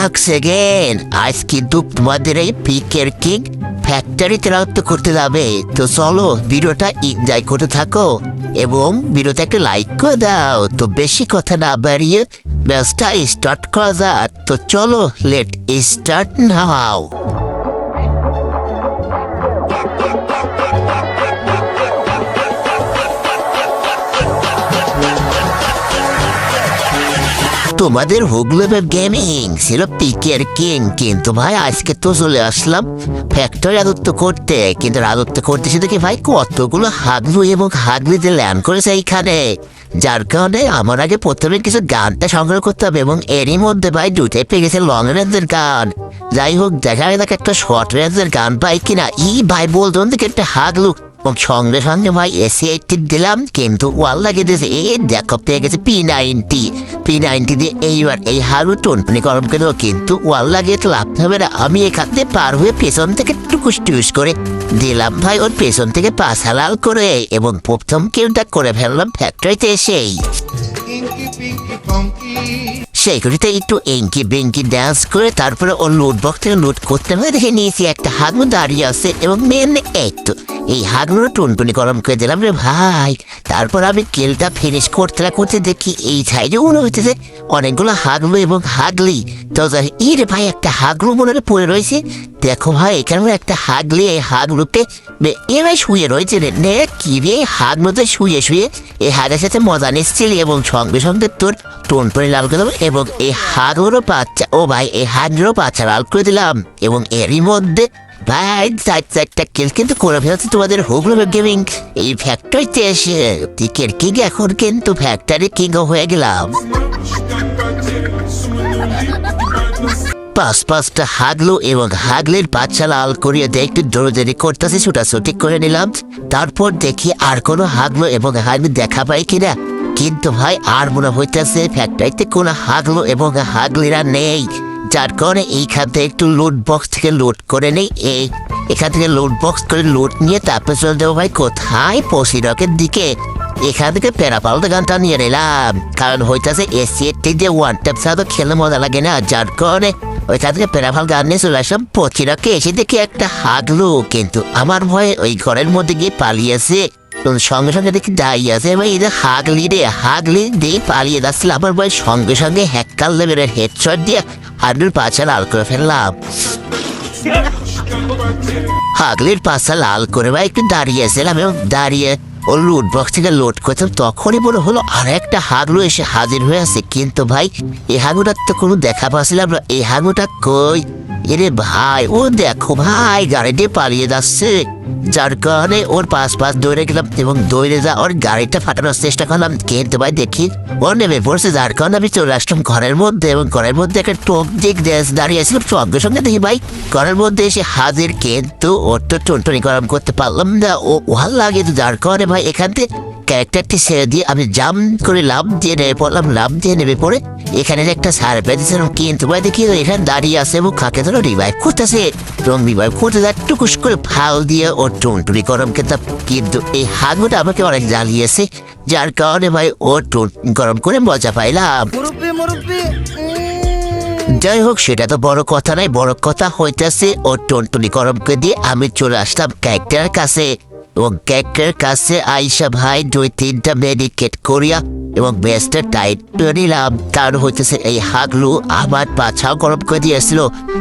Backs again আজ কিন্তু তোমাদের এই পিকের কিং ফ্যাক্টরি রাউত করতে যাবে। তো চলো, ভিডিওটা এনজয় করতে থাকো এবং ভিডিওতে একটা লাইক করে দাও। তো বেশি কথা না বাড়িয়ে ব্যবসা স্টার্ট করা যাক। তো চলো লেট স্টার্ট নাও তোমাদের হুগলেবের গেমিং ছিল পিকের কিং কিন্তু ভাই আজকে তো চলে আসলাম ফ্যাক্টরি রাজত্ব করতে, কিন্তু রাজত্ব করতেছি দেখি ভাই কতগুলো হাগলু এবং হাগলিতে ল্যান্ড করেছে এইখানে। যার কারণে আমার আগে প্রথমে কিছু গানটা সংগ্রহ করতে হবে এবং এরই মধ্যে ভাই দুটাই পেয়ে গেছে লং রেঞ্জের গান। যাই হোক, দেখা যাক একটা শর্ট রেঞ্জের গান পাই কিনা। ই ভাই বলতো থেকে একটা হাগলু এবং সঙ্গে সঙ্গে ভাই এসি এইটটি দিলাম কিন্তু ওয়াল লাগিয়ে দিয়েছে এ দেখো পেয়ে গেছে পি নাইনটি পি নাইনটি দিয়ে এইবার এই হারু টনটনি গরম করে কিন্তু ওয়াল লাগিয়ে তো লাভ হবে না আমি এখান থেকে পার হয়ে পেছন থেকে টুকুস টুকুস করে দিলাম ভাই ওর পেছন থেকে পাশ হালাল করে এবং প্রথম কেউটা করে ফেললাম ফ্যাক্টরিতে এসেই. সেইগুলিতে একটু এঙ্কি বেঙ্কি ড্যান্স করে তারপরে ও লুট থেকে লুট করতে হবে দেখে নিয়েছি একটা হাগুন দাঁড়িয়ে আছে এবং মেন একটু। এই হাগলুর টুনটুনি গরম করে দিলাম রে ভাই। তারপর আমি কেলটা ফিনিশ করতে না করতে দেখি এই সাইডে মনে হইতেছে অনেকগুলো হাগলু এবং হাগলি। তো যাই- এই রে ভাই, একটা হাগলু মনে পড়ে রয়েছে। দেখো ভাই এখানে একটা হাগলি, এই হাগলুকে বে- এ ভাই শুয়ে রয়েছে রে। নে, কি রে হাগলুতে শুয়ে শুয়ে এই হাগের সাথে মজা নিচ্ছিলি এবং সঙ্গে সঙ্গে তোর টোন করে লাল করে দেবো এবং এই হাগরও বাচ্চা, ও ভাই এই হাগরও বাচ্চা লাল করে দিলাম এবং এরই মধ্যে ভাই চার চারটা কিন্তু করে ফেলছে তোমাদের হুগলো গেমিং এই ফ্যাক্টরিতে এসে টিকের কিং এখন কিন্তু ফ্যাক্টরি কিং হয়ে গেলাম। পাঁচ পাঁচটা হাগলো এবং হাগলের বাচ্চা লাল করিয়ে দিয়ে একটু দৌড়াদৌড়ি করতেছে, ছুটাছুটি করে নিলাম। তারপর দেখি আর কোনো হাগলো এবং হাগলি দেখা পাই কিনা। কিন্তু ভাই, আর মনে হইতেছে ফ্যাক্টরিতে কোনো হাগলো এবং হাগলিরা নেই। কারণে এইখান থেকে একটু লোড বক্স থেকে লোড করে নেই। এই, এখান থেকে লোড বক্স করে লোড নিয়ে তারপর চলে দেবো ভাই কোথায়? পশিরকের দিকে। এখান থেকে প্যারাপালটা গানটা নিয়ে নিলাম। কারণ হইতাছে এসি এটি দিয়ে ওয়ান ট্যাপ ছাড়া তো খেলে মজা লাগে না। যার কারণে ওইখান থেকে প্যারাপাল গান নিয়ে চলে আসলাম। পচিরাকে এসে দেখি একটা হাগলো। কিন্তু আমার ভয়ে ওই ঘরের মধ্যে গিয়ে পালিয়েছে। সঙ্গে সঙ্গে দেখি দাঁড়িয়ে আছে ভাই এটা হাগলি রে, হাগলি দিয়ে পালিয়ে যাচ্ছিল। আমার ভয় সঙ্গে সঙ্গে হ্যাক্কার লেভেলের হেডশট দিয়ে। হাগলির পাছা লাল করে ফেললাম। হাগলির পাশা লাল করে ভাই একটু দাঁড়িয়েছিলাম এবং দাঁড়িয়ে ও লুট বক্স থেকে লোড করতাম, তখনই মনে হলো আর একটা হাগলু এসে হাজির হয়ে আছে। কিন্তু ভাই এই হাগুটার তো কোনো দেখা পাচ্ছিলাম না। এই হাগুটা কই? এরে ভাই, ও দেখো ভাই, গাড়িটি পালিয়ে যাচ্ছে। যার কারণে ওর পাশ পাশ দৌড়ে গেলাম এবং দৌড়ে যা ওর গাড়িটা ফাটানোর চেষ্টা করলাম। কিন্তু ভাই দেখি, ও নেমে পড়ছে। যার কারণে আমি চলে আসলাম ঘরের মধ্যে এবং ঘরের মধ্যে একটা টোপ দিক দাঁড়িয়ে ছিল। সঙ্গে সঙ্গে দেখি ভাই, ঘরের মধ্যে এসে হাজির। কিন্তু ওর তো টনটনি গরম করতে পারলাম না। ও ভালো লাগে তো যার কারণে ভাই এখান থেকে ক্যারেক্টারটি ছেড়ে দিয়ে আমি জাম করে লাভ দিয়ে নেমে পড়লাম লাভ দিয়ে নেমে পড়ে এখানে একটা সার পেয়েছিলাম কিন্তু ভাই দেখি এখানে দাঁড়িয়ে আছে এবং খাকে ধরো রিভাইভ করতেছে। এবং রিভাইভ করতে যা টুকুস করে ফাল দিয়ে ওর টুনটুনি গরম খেতাম কিন্তু এই হাগুটা আমাকে অনেক জ্বালিয়েছে যার কারণে ভাই ও টুন গরম করে মজা পাইলাম। যাই হোক সেটা তো বড় কথা নাই বড় কথা হইতেছে ও টনটনি গরমকে দিয়ে আমি চলে আসলাম ক্যারেক্টারের কাছে। এবং ক্যারেক্টারের কাছে আইসা ভাই দুই তিনটা মেডিকেট করিয়া এবং বেস্টের করে নিলাম। কারণ হইতেছে এই হাগলু আমার পাছাও গরম করে দিয়েছিল।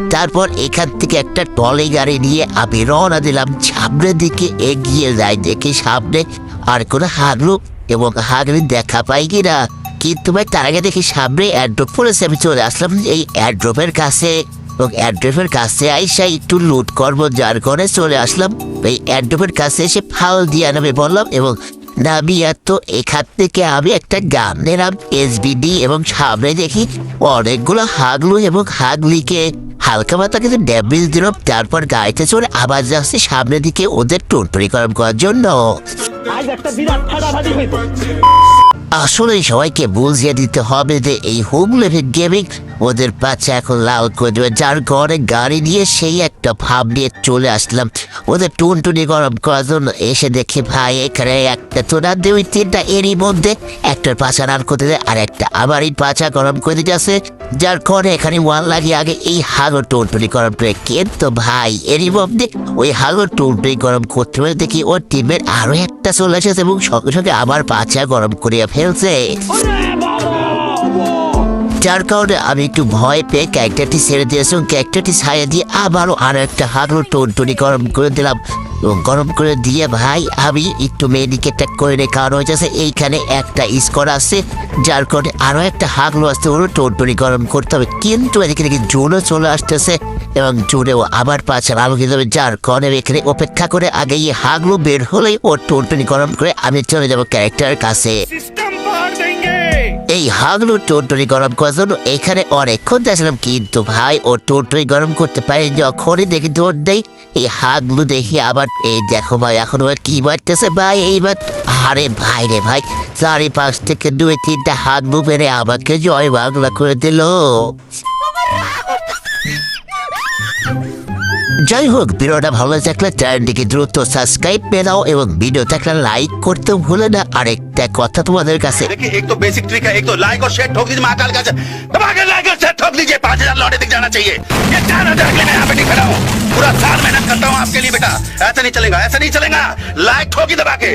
তারপর এখান থেকে একটা টলে গাড়ি নিয়ে আমি রওনা দিলাম। সামনের দিকে এগিয়ে যাই দেখি সামনে আর কোনো হাগলু এবং হাগলি দেখা পাই কিনা। কিন্তু ভাই তার আগে দেখি সামনে অ্যাড্রপ পড়েছে। আমি চলে আসলাম এই অ্যাড্রপের কাছে। এবং অ্যাড্রপের কাছে আইসা একটু লুট করব, যার কারণে চলে আসলাম। এই অ্যাড্রপের কাছে এসে ফাল দিয়ে নামে বললাম এবং নামিয়া তো এখান থেকে আমি একটা গান নিলাম এসবিডি এবং সামনে দেখি অনেকগুলো হাগলু এবং হাগলিকে হালকা পাতা কিন্তু ড্যামেজ দিলাম, তারপর গাড়িতে চলে আবার যাচ্ছে সামনের দিকে ওদের গরম করার জন্য। আসলে সবাইকে বুঝিয়ে দিতে হবে যে এই হোম লেভেল গেমিং ওদের পাচ্ছে এখন লাল করে দেবে। যার ঘরে গাড়ি নিয়ে সেই একটা ভাব নিয়ে চলে আসলাম। ওদের টুনটুনি গরম করার জন্য এসে দেখি, ভাই, এখানে একটা তোরা দুই, তিনটা এরই মধ্যে একটার পাচা রান করতে দেয়, আর একটা আবার এই পাচা গরম করে দিতে আসে। যার ঘরে এখানে ওয়ান লাগিয়ে আগে এই হাগর টুনটুনি গরম করে কিন্তু ভাই, এরই মধ্যে ওই হাগর টুনটুনি গরম করতে হলে দেখি ওর টিমের আরও একটা চলে এসেছে এবং সঙ্গে সঙ্গে আবার পাচা গরম করিয়া ফেলছে। যার কারণে আমি একটু ভয় পেয়ে ক্যারেক্টারটি ছেড়ে দিয়েছিলাম ক্যারেক্টারটি ছায়া দিয়ে আবারও আর একটা হাঁটুর টনটনি গরম করে দিলাম। এবং গরম করে দিয়ে ভাই, আমি একটু মেডিকেটটা করে রেখানো হয়ে যাচ্ছে এইখানে একটা স্কর আছে, যার কারণে আরও একটা হাগলো আসতে হলো টনটনি গরম করতে হবে। কিন্তু এদিকে দেখি জোনও চলে আসতেছে এবং জোরেও আবার পাঁচের আলো খেতে হবে, যার কারণে এখানে অপেক্ষা করে আগে হাগলো বের হলেই ও টনটনি গরম করে আমি চলে যাব ক্যারেক্টারের কাছে। এই হাগলু টোটরি গরম করার জন্য এখানে অনেকক্ষণ যাচ্ছিলাম, কিন্তু ভাই ও টোটরি গরম করতে পারে যখনই দেখি দৌড় দেয় এই হাগলু দেখি আবার, এই দেখো ভাই, এখন ওর কি মারতেছে ভাই, এইবার, আরে ভাই রে ভাই, চারিপাশ থেকে দুই তিনটা হাগলু মেরে আমাকে জয় বাংলা করে দিল। যাই হোক ভিডিওটা ভালো থাকলে চ্যানেলটিকে দ্রুত সাবস্ক্রাইব করে দাও এবং ভিডিও থাকলে লাইক করতে ভুলে না আরেকটা কথা তোমাদের কাছে देखिए एक तो बेसिक ट्रिक है एक तो लाइक और शेयर ठोक दीजिए महाकाल का दबा के लाइक और शेयर ठोक दीजिए पाँच हजार लौटे दिख जाना चाहिए ये चार हजार के लिए मैं यहाँ पे नहीं खड़ा हूँ पूरा साल मेहनत करता हूँ आपके लिए बेटा ऐसा नहीं चलेगा ऐसा नहीं चलेगा लाइक ठोकी दबा के